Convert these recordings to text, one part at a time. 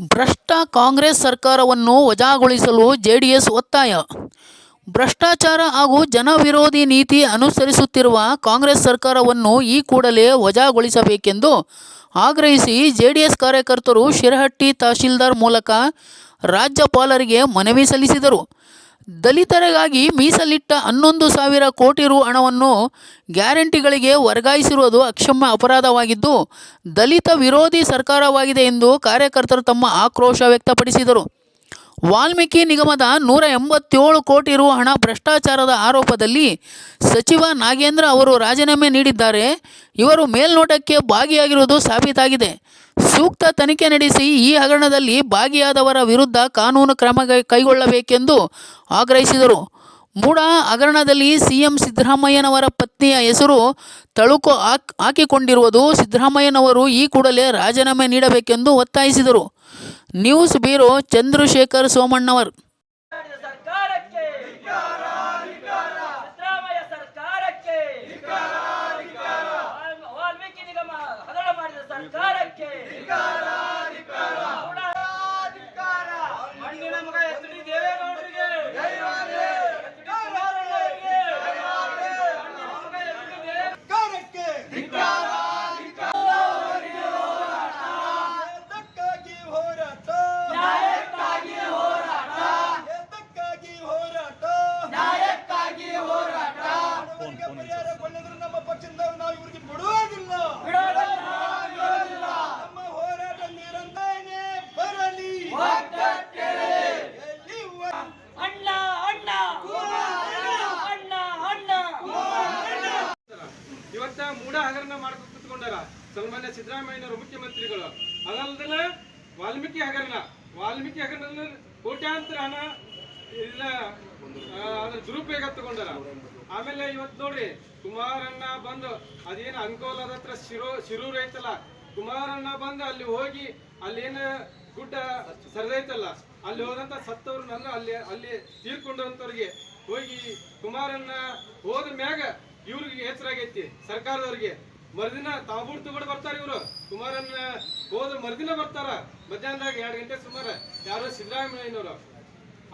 ಭ್ರಷ್ಟ ಕಾಂಗ್ರೆಸ್ ಸರ್ಕಾರವನ್ನು ವಜಾಗೊಳಿಸಲು ಜೆಡಿಎಸ್ ಒತ್ತಾಯ. ಭ್ರಷ್ಟಾಚಾರ ಹಾಗೂ ಜನವಿರೋಧಿ ನೀತಿ ಅನುಸರಿಸುತ್ತಿರುವ ಕಾಂಗ್ರೆಸ್ ಸರ್ಕಾರವನ್ನು ಈ ಕೂಡಲೇ ವಜಾಗೊಳಿಸಬೇಕೆಂದು ಆಗ್ರಹಿಸಿ ಜೆಡಿಎಸ್ ಕಾರ್ಯಕರ್ತರು ಶಿರಹಟ್ಟಿ ತಹಶೀಲ್ದಾರ್ ಮೂಲಕ ರಾಜ್ಯಪಾಲರಿಗೆ ಮನವಿ ಸಲ್ಲಿಸಿದರು. ದಲಿತರಿಗಾಗಿ ಮೀಸಲಿಟ್ಟ ಹನ್ನೊಂದು ಸಾವಿರ ಕೋಟಿ ರು ಹಣವನ್ನು ಗ್ಯಾರಂಟಿಗಳಿಗೆ ವರ್ಗಾಯಿಸಿರುವುದು ಅಕ್ಷಮ್ಯ ಅಪರಾಧವಾಗಿದ್ದು, ದಲಿತ ವಿರೋಧಿ ಸರ್ಕಾರವಾಗಿದೆ ಎಂದು ಕಾರ್ಯಕರ್ತರು ತಮ್ಮ ಆಕ್ರೋಶ ವ್ಯಕ್ತಪಡಿಸಿದರು. ವಾಲ್ಮೀಕಿ ನಿಗಮದ ನೂರ ಎಂಬತ್ತೇಳು ಕೋಟಿ ರು ಹಣ ಭ್ರಷ್ಟಾಚಾರದ ಆರೋಪದಲ್ಲಿ ಸಚಿವ ನಾಗೇಂದ್ರ ಅವರು ರಾಜೀನಾಮೆ ನೀಡಿದ್ದಾರೆ. ಇವರು ಮೇಲ್ನೋಟಕ್ಕೆ ಭಾಗಿಯಾಗಿರುವುದು ಸಾಬೀತಾಗಿದೆ. ಸೂಕ್ತ ತನಿಖೆ ನಡೆಸಿ ಈ ಹಗರಣದಲ್ಲಿ ಭಾಗಿಯಾದವರ ವಿರುದ್ಧ ಕಾನೂನು ಕ್ರಮ ಕೈಗೊಳ್ಳಬೇಕೆಂದು ಆಗ್ರಹಿಸಿದರು. ಮೂಡ ಹಗರಣದಲ್ಲಿ ಸಿಎಂ ಸಿದ್ದರಾಮಯ್ಯನವರ ಪತ್ನಿಯ ಹೆಸರು ತಳುಕು ಹಾಕ್ ಹಾಕಿಕೊಂಡಿರುವುದು ಸಿದ್ದರಾಮಯ್ಯನವರು ಈ ಕೂಡಲೇ ರಾಜೀನಾಮೆ ನೀಡಬೇಕೆಂದು ಒತ್ತಾಯಿಸಿದರು. News bureau Chandrashekhar Somannavar. ಮೂಡ ಹಗರಣ ಮಾಡ್ಕೊಂಡು ಕುತ್ಕೊಂಡಾರ ಸನ್ಮಾನ್ಯ ಸಿದ್ದರಾಮಯ್ಯನವರು ಮುಖ್ಯಮಂತ್ರಿಗಳು. ಅದಲ್ಲದೆ ವಾಲ್ಮೀಕಿ ಹಗರಣ. ವಾಲ್ಮೀಕಿ ಹಗರಣದಲ್ಲಿ ಕೋಟ್ಯಾಂತರ ಹಣ ಇಲ್ಲ ಅದ್ರ ದುರುಪಯೋಗ ತಗೊಂಡಾರ. ಆಮೇಲೆ ಇವತ್ತು ನೋಡ್ರಿ, ಕುಮಾರಣ್ಣ ಬಂದು ಅದೇನು ಅಂಕೋಲದ ಹತ್ರ ಶಿರೋ, ಶಿರೂರ್ ಐತಲ್ಲ, ಕುಮಾರಣ್ಣ ಬಂದು ಅಲ್ಲಿ ಹೋಗಿ ಅಲ್ಲೇನು ಗುಡ್ಡ ಸರಿದೈತಲ್ಲ ಅಲ್ಲಿ ಹೋದಂತ ಸತ್ತವ್ರನ್ನೆಲ್ಲ ಅಲ್ಲಿ ಅಲ್ಲಿ ತೀರ್ಕೊಂಡಂತವ್ರಿಗೆ ಹೋಗಿ ಕುಮಾರಣ್ಣ ಹೋದ ಮ್ಯಾಗ ಇವ್ರಿಗೆ ಹೆಸರಾಗೈತಿ ಸರ್ಕಾರದವ್ರಿಗೆ. ಮರುದಿನ ತಾಬೂರ್ ತಗೊಂಡು ಬರ್ತಾರೆ ಇವರು. ಕುಮಾರಣ್ಣ ಹೋದ್ರೆ ಮರುದಿನ ಬರ್ತಾರ. ಮಧ್ಯಾಹ್ನದಾಗ ಎರಡು ಗಂಟೆ ಸುಮಾರು. ಯಾರೋ ಸಿದ್ದರಾಮಯ್ಯನವರು.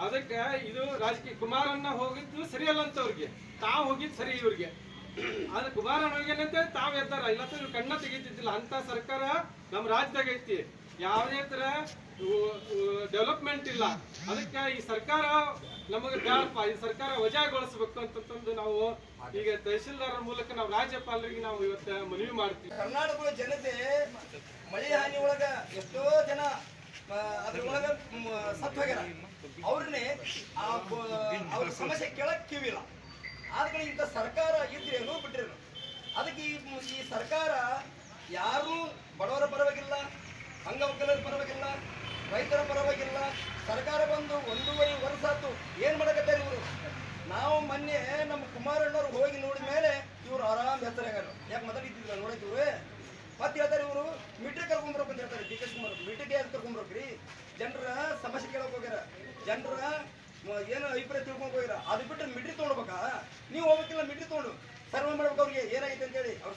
ಅದಕ್ಕೆ ಇದು ರಾಜಕೀಯ ಕುಮಾರಣ್ಣ ಹೋಗಿದ್ದು ಸರಿಯಲ್ಲ ಅಂತ ಅವ್ರಿಗೆ. ತಾವು ಹೋಗಿದ್ದು ಸರಿ ಇವ್ರಿಗೆ. ಅದು ಕುಮಾರಣ್ಣ ಹೋಗ್ಯಾನಂತೆ ತಾವು ಎದ್ದಾರ ಇವ್ರು ಕಣ್ಣ ತೆಗಿತಿದ್ದಿಲ್ಲ. ಅಂತ ಸರ್ಕಾರ ನಮ್ಮ ರಾಜ್ಯದಾಗ ಐತಿ. ಯಾವುದೇ ತರ ಡೆವಲಪ್ಮೆಂಟ್ ಇಲ್ಲ. ಅದಕ್ಕೆ ಈ ಸರ್ಕಾರ ನಮಗೆ ಬೇಡಪ್ಪ ಈ ಸರ್ಕಾರ ವಜಾಗೊಳಿಸ್ಬೇಕು ಅಂತಂದು ನಾವು ಈಗ ತಹಶೀಲ್ದಾರ ಮೂಲಕ ನಾವು ರಾಜ್ಯಪಾಲರಿಗೆ ನಾವು ಇವತ್ತು ಮನವಿ ಮಾಡ್ತೀವಿ. ಕರ್ನಾಟಕದ ಜನತೆ ಮಳೆ ಹಾನಿ ಒಳಗ ಎಷ್ಟೋ ಜನ ಅದ್ರ ಅದ್ರೊಳಗ ಸತ್ ಅವ್ರನ್ನೇ ಅವ್ರ ಸಮಸ್ಯೆ ಕೇಳಕ್ ಕಿವಿಲ್ಲ. ಆದ್ರೆ ಇಂಥ ಸರ್ಕಾರ ಇದ್ರೇನು ಬಿಟ್ರೇನು? ಅದಕ್ಕೆ ಈ ಈ ಸರ್ಕಾರ ಯಾರು ಬಡವರ ಪರವಾಗಿಲ್ಲ. ಅಂಗವಿಕಲರ ಪರವಾಗಿಲ್ಲ, ರೈತರ ಪರವಾಗಿಲ್ಲ, ಸರ್ಕಾರ ಬಂದು ಒಂದೂವರೆ ವರ್ಷ ಆತು ಏನ್ ಮಾಡಕತ್ತಾರೆ ಇವರು? ನಾವು ಮೊನ್ನೆ ನಮ್ಮ ಕುಮಾರಣ್ಣವ್ರು ಹೋಗಿ ನೋಡಿದ ಮೇಲೆ ಇವ್ರು ಆರಾಮ್ ಹೆಸರಾಗಾರ ಯಾಕೆ ಮಾತಾಡಿದ್ದಿಲ್ಲ ನೋಡಿದ್ವಿ ಮತ್ತೆ ಹೇಳ್ತಾರೆ ಇವರು ಮೀಟ್ರ್ ಕರ್ಕೊಂಬರಕ್ಕೆ ಅಂತ ಹೇಳ್ತಾರೆ ಡಿ ಕೆ ಶಿವಕುಮಾರ್ ಮೀಟ್ರಿಗೆ ಯಾಕೆ ಕರ್ಕೊಂಬರಕ್ರಿ ಜನರ ಸಮಸ್ಯೆ ಕೇಳಕ್ ಹೋಗ್ಯಾರ. ಜನರ ಏನು ಅಭಿಪ್ರಾಯ ತಿಳ್ಕೊಂಡು ಹೋಗ್ಯಾರ. ಅದು ಬಿಟ್ಟು ಮಿಟ್ರಿ ತೊಗೊಳ್ಬೇಕಾ ನೀವು ಹೋಗ್ಬೇಕಿಲ್ಲ ಮಿಟ್ರಿ ತೊಗೊಂಡು. ಸರ್ವೆ ಮಾಡ್ಬೇಕು ಅವ್ರಿಗೆ. ಏನಾಯ್ತು ಅಂತೇಳಿ ಅವ್ರ